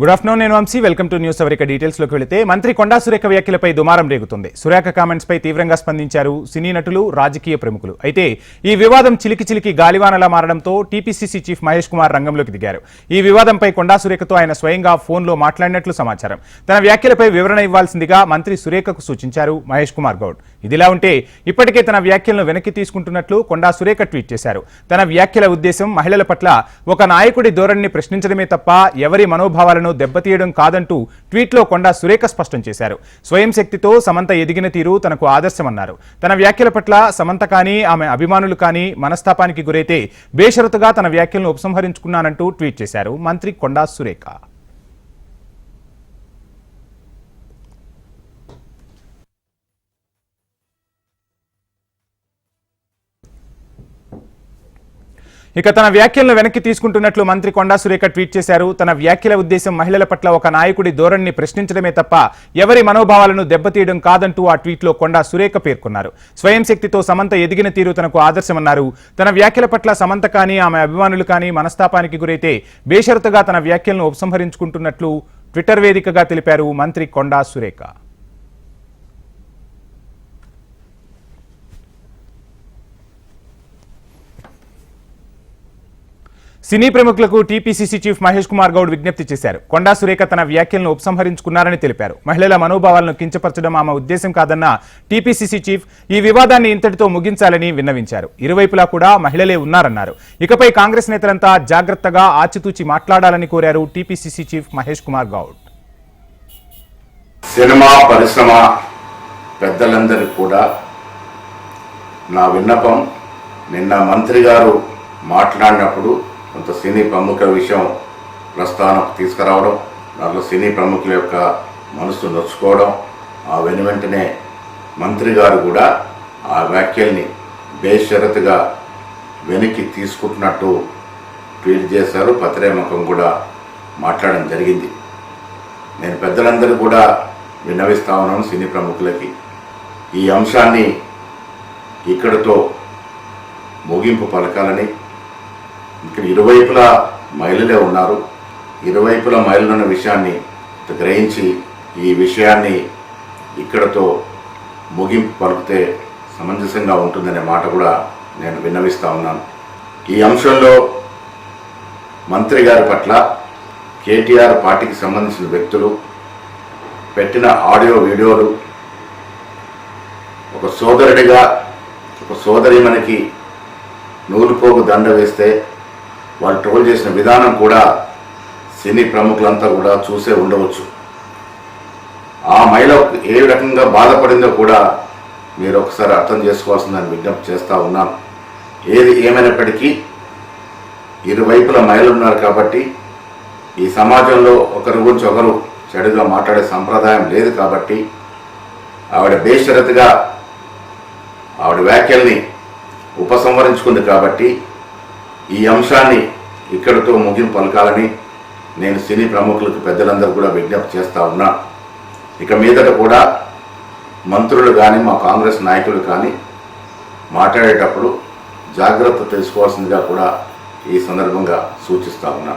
Good afternoon నేను Vamsi. Welcome to news అవరిక డీటెయిల్స్లోకి వెళితే మంత్రి కొండా సురేఖ వ్యాఖ్యలపై దుమారం రేగుతుంది. సురేఖ కామెంట్స్ పై తీవ్రంగా స్పందించారు సినీ నటులు రాజకీయ ప్రముఖులు. అయితే ఈ వివాదం చిలికి చిలికి గాలివానలా మారడంతో టీపీసీసీ చీఫ్ మహేష్ కుమార్ రంగంలోకి దిగారు. ఈ వివాదంపై కొండా సురేఖతో ఆయన స్వయంగా ఫోన్లో మాట్లాడినట్లు సమాచారం. తన వ్యాఖ్యలపై వివరణ ఇవ్వాల్సిందిగా మంత్రి సురేఖకు సూచించారు మహేష్ కుమార్ గౌడ్. ఇదిలా ఉంటే ఇప్పటికే తన వ్యాఖ్యలను వెనక్కి తీసుకుంటున్నట్లు కొండా సురేఖ ట్వీట్ చేశారు. తన వ్యాఖ్యల ఉద్దేశం మహిళల పట్ల ఒక నాయకుడి ధోరణిని ప్రశ్నించడమే తప్ప ఎవరి మనోభావాలను దెబ్బతీయడం కాదంటూ ట్వీట్లో కొండా సురేఖ స్పష్టం చేశారు. స్వయం శక్తితో సమంత ఎదిగిన తీరు తనకు ఆదర్శమన్నారు. తన వ్యాఖ్యల పట్ల సమంత కానీ ఆమె అభిమానులు కానీ మనస్తాపానికి గురైతే బేషరతుగా తన వ్యాఖ్యలను ఉపసంహరించుకున్నానంటూ ట్వీట్ చేశారు మంత్రి కొండా సురేఖ. ఇక తన వ్యాఖ్యలను వెనక్కి తీసుకుంటున్నట్లు మంత్రి కొండా సురేఖ ట్వీట్ చేశారు. తన వ్యాఖ్యల ఉద్దేశం మహిళల పట్ల ఒక నాయకుడి ధోరణిని ప్రశ్నించడమే తప్ప ఎవరి మనోభావాలను దెబ్బతీయడం కాదంటూ ఆ ట్వీట్లో కొండా సురేఖ పేర్కొన్నారు. స్వయం శక్తితో సమంత ఎదిగిన తీరు తనకు ఆదర్శమన్నారు. తన వ్యాఖ్యల పట్ల సమంత కానీ ఆమె అభిమానులు కానీ మనస్తాపానికి గురైతే బేషరతుగా తన వ్యాఖ్యలను ఉపసంహరించుకుంటున్నట్లు ట్విట్టర్ వేదికగా తెలిపారు మంత్రి కొండా సురేఖ. సినీ ప్రముఖులకు టీపీసీసీ చీఫ్ మహేష్ కుమార్ గౌడ్ విజ్ఞప్తి చేశారు. కొండా సురేఖ తన వ్యాఖ్యలను ఉపసంహరించుకున్నారని తెలిపారు. మహిళల మనోభావాలను కించపరచడం ఆమె ఉద్దేశం కాదన్న టీపీసీసీ చీఫ్ ఈ వివాదాన్ని ఇంతటితో ముగించాలని విన్నవించారు. ఇరువైపులా కూడా మహిళలే ఉన్నారన్నారు. ఇకపై కాంగ్రెస్ నేతలంతా జాగ్రత్తగా ఆచితూచి మాట్లాడాలని కోరారు TPCC chief Mahesh Kumar Goud. Cinema పరిశ్రమ పెద్దలందరికీ కూడా నా విన్నపం నిన్న మంత్రి గారు మాట్లాడినప్పుడు కొంత సినీ ప్రముఖుల విషయం ప్రస్థానం తీసుకురావడం దాంట్లో సినీ ప్రముఖుల యొక్క మనసు నొచ్చుకోవడం ఆ వెను వెంటనే మంత్రి గారు కూడా ఆ వ్యాఖ్యల్ని బేషరతుగా వెనక్కి తీసుకుంటున్నట్టు ట్వీట్ చేశారు. పత్రేముఖం కూడా మాట్లాడడం జరిగింది. నేను పెద్దలందరూ కూడా విన్నవిస్తా ఉన్నాను సినీ ప్రముఖులకి. ఈ అంశాన్ని ఇక్కడితో ముగింపు పలకాలని ఇక్కడ ఇరువైపులా మహిళలే ఉన్నారు. ఇరువైపులా మహిళలు ఉన్న విషయాన్ని గ్రహించి ఈ విషయాన్ని ఇక్కడతో ముగింపు పలికితే సమంజసంగా ఉంటుందనే మాట కూడా నేను విన్నవిస్తూ ఉన్నాను. ఈ అంశంలో మంత్రి గారి పట్ల కేటీఆర్ పార్టీకి సంబంధించిన వ్యక్తులు పెట్టిన ఆడియో వీడియోలు ఒక సోదరుడిగా ఒక సోదరిమణికి నూలుపోగు దండ వేస్తే వాళ్ళు ట్రోల్ చేసిన విధానం కూడా సినీ ప్రముఖులంతా కూడా చూసే ఉండవచ్చు. ఆ మహిళ ఏ రకంగా బాధపడిందో కూడా మీరు ఒకసారి అర్థం చేసుకోవాల్సిందని విజ్ఞప్తి చేస్తూ ఉన్నాను. ఏది ఏమైనప్పటికీ ఇరువైపుల మహిళలు ఉన్నారు కాబట్టి ఈ సమాజంలో ఒకరి గురించి ఒకరు చెడుగా మాట్లాడే సంప్రదాయం లేదు కాబట్టి ఆవిడ బేషరతుగా ఆవిడ వ్యాఖ్యల్ని ఉపసంహరించుకుంది కాబట్టి ఈ అంశాన్ని ఇక్కడితో ముగింపు పలకాలని నేను సినీ ప్రముఖులకు పెద్దలందరూ కూడా విజ్ఞప్తి చేస్తా ఉన్నా. ఇక మీదట కూడా మంత్రులు కానీ మా కాంగ్రెస్ నాయకులు కానీ మాట్లాడేటప్పుడు జాగ్రత్త తెలుసుకోవాల్సిందిగా కూడా ఈ సందర్భంగా సూచిస్తా ఉన్నా.